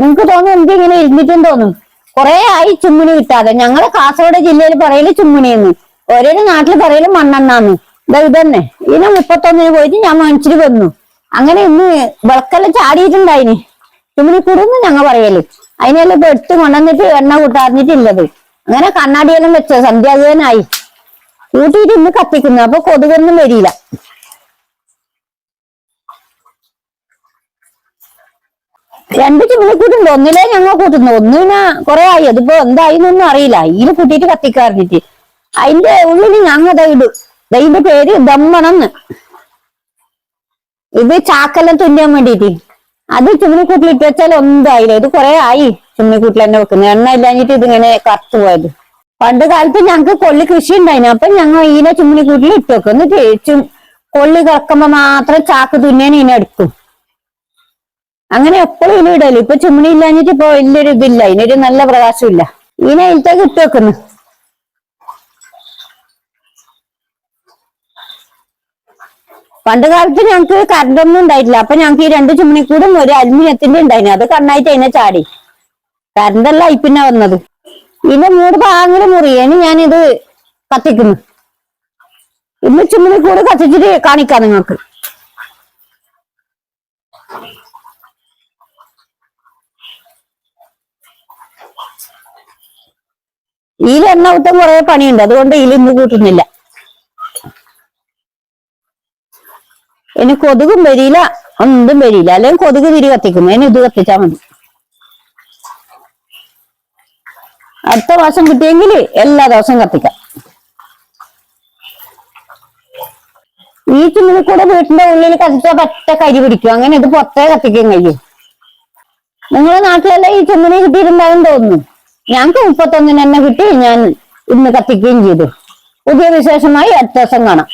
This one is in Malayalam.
നിങ്ങക്ക് തോന്നും എനിക്ക് ഇങ്ങനെ ഇരുന്നിട്ടും തോന്നും കൊറേ ആയി ചുമ്മുനി കിട്ടാതെ. ഞങ്ങളെ കാസർഗോഡ് ജില്ലയിൽ പറയൽ ചുമ്മിണിന്ന് ഓരോ നാട്ടിൽ പറയൽ മണ്ണെണ്ണാന്ന്. ഇതാ ഇതന്നെ. ഇതിനെ മുപ്പത്തൊന്നിന് പോയിട്ട് ഞാൻ മനുഷ്യര് വന്നു. അങ്ങനെ ഇന്ന് വിളക്കെല്ലാം ചാടിയിട്ടുണ്ടായിന്. ചുമ്മുനി കൂടുന്ന് ഞങ്ങൾ പറയൽ. അതിനെല്ലാം ഇപ്പൊ എടുത്ത് കൊണ്ടുവന്നിട്ട് എണ്ണ കൂട്ടാറിഞ്ഞിട്ടില്ലത്. അങ്ങനെ കണ്ണാടിയെല്ലാം വെച്ചോ സന്ധ്യാദേവനായി കൂട്ടിയിട്ട് ഇന്ന് കത്തിക്കുന്നു. അപ്പൊ കൊതുകൊന്നും വരില്ല. രണ്ട് ചിമ്മിണി കൂട്ടുണ്ട് ഒന്നിലേ ഞങ്ങൾ കൂട്ടുന്നു. ഒന്നിന് കുറെ ആയി. അതിപ്പോ എന്തായിന്നൊന്നും അറിയില്ല. ഇതിന് കൂട്ടിയിട്ട് കത്തിക്കാറിഞ്ഞിട്ട്. അതിന്റെ ഉള്ളിൽ ഞങ്ങൾ ഇടും. ദൈവന്റെ പേര് ദമ്മണന്ന്. ഇത് ചാക്കെല്ലാം തുന്നാൻ വേണ്ടിയിട്ട്. അത് ചുമണിക്കൂട്ടിൽ ഇട്ട് വെച്ചാൽ ഒന്നും ആയില്ല ഇത് കുറെ ആയി ചുമണിക്കൂട്ടിൽ തന്നെ വെക്കുന്നത്. എണ്ണ ഇല്ലാഞ്ഞിട്ട് ഇതിങ്ങനെ കറുത്തു പോയത്. പണ്ട് കാലത്ത് ഞങ്ങൾക്ക് കൊള്ളി കൃഷി ഉണ്ടായിരുന്നു. അപ്പൊ ഞങ്ങൾ ഈനെ ചുമണിക്കൂട്ടിൽ ഇട്ട് വെക്കും. എന്നിട്ട് കൊള്ളി കിടക്കുമ്പോ മാത്രം ചാക്ക് തുന്നാൻ ഇനെ എടുക്കും. അങ്ങനെ എപ്പോഴും ഇനി ഇടല്ലോ ഇപ്പൊ ചുമണി ഇല്ലാഞ്ഞിട്ട് ഇപ്പൊ വലിയൊരു ഇതില്ല. ഇതിനൊരു നല്ല പ്രകാശമില്ല ഇതിനെ ഇതിലേക്ക് ഇട്ട് വെക്കുന്നു. പണ്ട് കാലത്ത് ഞങ്ങക്ക് കറണ്ട് ഒന്നും ഉണ്ടായിട്ടില്ല. അപ്പൊ ഞങ്ങക്ക് ഈ രണ്ട് ചുമണിക്കൂടും ഒരു അലുമിനിയത്തിന്റെ ഉണ്ടായിരുന്നു അത് കണ്ണായിട്ട് അതിനെ ചാടി. കറണ്ടല്ല പിന്നെ വന്നത്. ഇതിന്റെ മൂട് ഭാഗങ്ങൾ മുറിയേന് ഞാനിത് കത്തിക്കുന്നു. ഇന്ന് ചുമണിക്കൂട് കത്തിച്ചിട്ട് കാണിക്കാം നിങ്ങൾക്ക്. ഇതിൽ എണ്ണ ഊട്ടം കുറെ പണിയുണ്ട്. അതുകൊണ്ട് ഇതിൽ ഇന്ന് കൂട്ടുന്നില്ല. ഇനി കൊതുകും വരില്ല ഒന്നും വരില്ല. അല്ലെങ്കിൽ കൊതുക് തിരി കത്തിക്കും. ഇനി ഇത് കത്തിച്ചാ മതി. അടുത്ത മാസം കിട്ടിയെങ്കിൽ എല്ലാ ദിവസവും കത്തിക്കാം. ഈ ചുമലിൽ കൂടെ വീട്ടിന്റെ ഉള്ളിൽ കത്തിച്ചാൽ പറ്റ കരി പിടിക്കും. അങ്ങനെ ഇത് പുറത്തേ കത്തിക്കാൻ കഴിയും. നിങ്ങളെ നാട്ടിലെല്ലാം ഈ ചുമലി കിട്ടിയിട്ടുണ്ടാവും തോന്നുന്നു. ഞങ്ങൾക്ക് മുപ്പത്തൊന്നിന് തന്നെ കിട്ടി ഞാൻ ഇന്ന് കത്തിക്കുകയും ചെയ്തു. പുതിയ വിശേഷമായി അടുത്ത ദിവസം കാണാം.